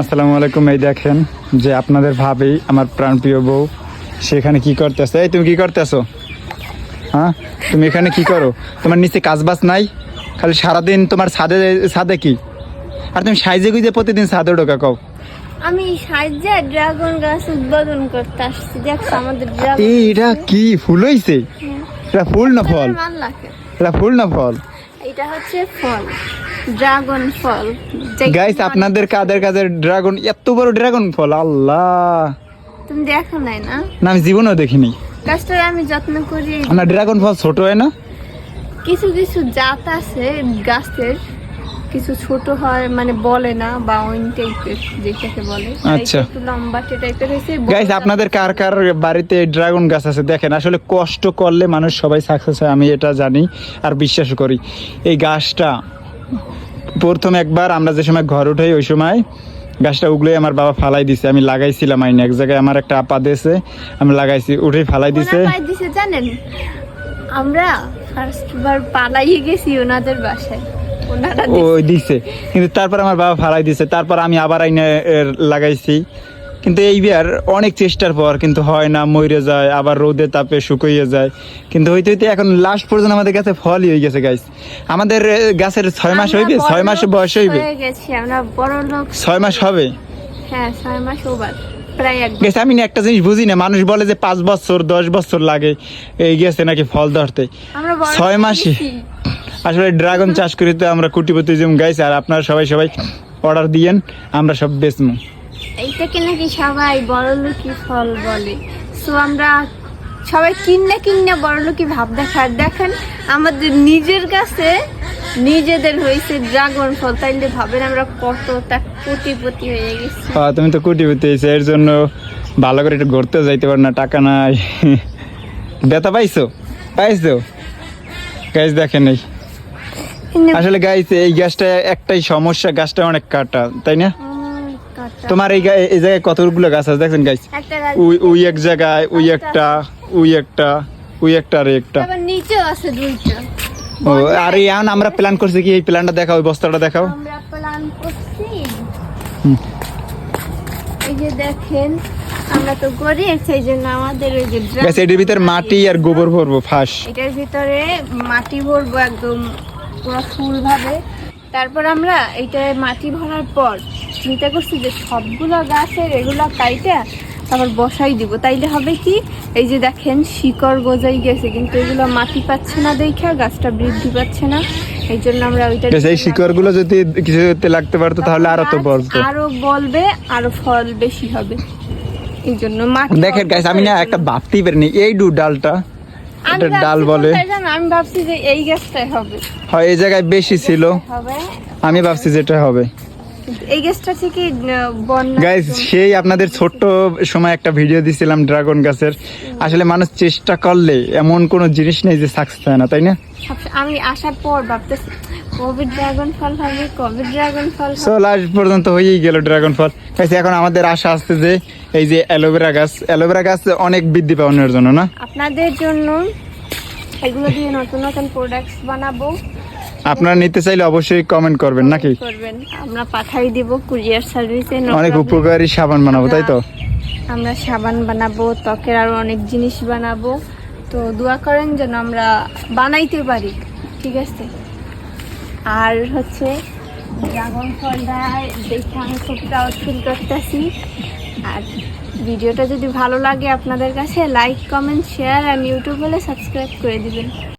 আসসালামু আলাইকুম এই দেখেন যে আপনাদের ভাবি আমার প্রাণপ্রিয় বউ সেখানে কি করতেছে? এই তুমি কি করতেছো? হ্যাঁ? তুমি এখানে কি করো? তোমার নিচে কাজ কাজবাজ নাই? খালি সারাদিন তোমার ছাদে ছাদে কি? আর তুমি সাইজে গুইজে প্রতিদিন ছাদে ঢোকা কও। আমি সাহায্যে ড্রাগন গাছ উদ্বোধন করতে আসছি। দেখছ আমাদের ড্রাগন এই এটা কি ফুল হইছে? এটা ফুল না ফল? এটা ফুল না ফল? এটা হচ্ছে ফল ড্রাগন ফল। গাইস আপনাদের কাদের কাদের ড্রাগন এত বড় ড্রাগন ফল আল্লাহ। তুমি দেখো নাই না? না আমি জীবনেও দেখিনি। গাছটা আমি যত্ন করি। না ড্রাগন ফল ছোট হয় না? কিছু কিছু জাত আছে গাছের। কিছু ছোট হয় মানে বলে না বা ওইন টাইপের যেটাকে বলে। আচ্ছা। একটু লম্বাটে টাইপের হয়েছে গাইস আপনাদের কার কার বাড়িতে ড্রাগন গাছ আছে দেখেন আসলে কষ্ট করলে মানুষ সবাই সাকসেস হয় আমি এটা জানি আর বিশ্বাস করি। এই গাছটা প্রথম একবার আমরা যে সময় ঘর উঠাই ওই সময় গাছটা উগলে আমার বাবা ফালাই দিছে আমি লাগাইছিলাম আইনি এক জায়গায় আমার একটা আপা দিয়েছে আমি লাগাইছি উঠে ফালাই দিছে। জানেন? আমরা ফার্স্ট বার পালাইয়ে গেছি ওনাদের বাসায়। ওনারা ও দিছে। কিন্তু তারপর আমার বাবা ফালাই দিছে। তারপর আমি আবার আইনে লাগাইছি। কিন্তু এইবার অনেক চেষ্টার পর কিন্তু হয় না মরে যায় আবার রোদে তাপে শুকিয়ে যায়। কিন্তু হইতে হইতে এখন লাস্ট পর্যন্ত আমাদের কাছে ফলই হয়ে গেছে গাছ আমাদের গাছের ছয় মাস হইবে? ছয় মাস বয়স হইবে? গেছি ছয় মাস হবে? হ্যাঁ ছয় মাস গেছে আমি একটা জিনিস বুঝি না মানুষ বলে যে পাঁচ বছর দশ বছর লাগে এই গেছে নাকি ফল ধরতে। ছয় মাসে? আসলে ড্রাগন চাষ করি তো আমরা কুটিপতি যেমন গাইছি আর আপনারা সবাই সবাই অর্ডার দিয়েন আমরা সব বেচমু। এইটাকে নাকি সবাই বড় লোকই ফল বলে? সো আমরা সবাই কিনে কিনে বড় লোকই ভাব দেখার দেখেন আমাদের নিজের কাছে নিজেদের হয়েছে ড্রাগন ফল তাইলে ভাবেন আমরা কতটা কোটিপতি হয়ে গেছি। হ্যাঁ তুমি তো কুটিপতি হয়েছে এর জন্য ভালো করে একটু ঘুরতে যাইতে পার না টাকা নাই। ব্যথা পাইছো? পাইছো? গাছ দেখেন এই। আসলে গাইস এই গাছটা একটাই সমস্যা গাছটা অনেক কাটা তাই না? তোমার এই এই জায়গায় কতগুলো গাছ আছে দেখছেন গাছ উই উই এক জায়গায় উই একটা। উই একটা উই একটা আর একটা। আবার নিচেও আছে দুইটা। ও আর এখন আমরা প্ল্যান করছি কি এই প্ল্যানটা দেখাও ওই বস্তাটা দেখাও। আমরা প্ল্যান করছি। এই যে দেখেন আমরা তো গরিব সেই জন্য আমাদের ওই যে গাছ এটির ভিতরে মাটি আর গোবর ভরবো ফাঁস। এটার ভিতরে মাটি ভরবো একদম। পুরো ফুল ভাবে তারপর আমরা এইটা মাটি ভরার পর চিন্তা করছি যে সবগুলো গাছের এগুলো কাইটা তারপর বসাই দিব। তাইলে হবে কি এই যে দেখেন শিকড় গজাই গেছে কিন্তু এগুলো মাটি পাচ্ছে না দেখা গাছটা বৃদ্ধি পাচ্ছে না। এই জন্য আমরা ওইটা এই শিকড়গুলো যদি কিছুতে লাগতে পারতো তাহলে আরও তো বলতো আরও বলবে আরও ফল বেশি হবে। এই জন্য মাটি দেখেন গাইস আমি না একটা ভাবতেই পারিনি এই ডু ডালটা এটা ডাল বলে। আমি ভাবছি যে এই গাছটাই হবে। হয় এই জায়গায় বেশি ছিল। আমি ভাবছি যেটা হবে। এই গাছটা থেকে গাইস সেই আপনাদের ছোট্ট সময় একটা ভিডিও দিছিলাম ড্রাগন গাছের। আসলে মানুষ চেষ্টা করলে এমন কোনো জিনিস নেই যে সাকসেস হয় না তাই না? আমি আসার পর ভাবতেছি কবে ড্রাগন ফল হবে কবে ড্রাগন ফল সো লাস্ট পর্যন্ত হয়েই গেল ড্রাগন ফল গাইস এখন আমাদের আশা আসছে যে এই যে অ্যালোভেরা গাছ অ্যালোভেরা গাছ অনেক বৃদ্ধি পাওয়ানোর জন্য না? আপনাদের জন্য এগুলো দিয়ে নতুন নতুন প্রোডাক্টস বানাবো। আপনারা নিতে চাইলে অবশ্যই কমেন্ট করবেন নাকি? করবেন। আমরা পাঠাই দিব কুরিয়ার সার্ভিসে অনেক উপকারী সাবান বানাবো তাই তো? আমরা সাবান বানাবো ত্বকের আরও অনেক জিনিস বানাবো। তো দোয়া করেন যেন আমরা বানাইতে পারি, ঠিক আছে? আর হচ্ছে ড্রাগন ফলটা দেখে আমি খুব প্রাউড করতেছি। আর ভিডিওটা যদি ভালো লাগে আপনাদের কাছে like comment share and YouTube হলে সাবস্ক্রাইব করে দিবেন।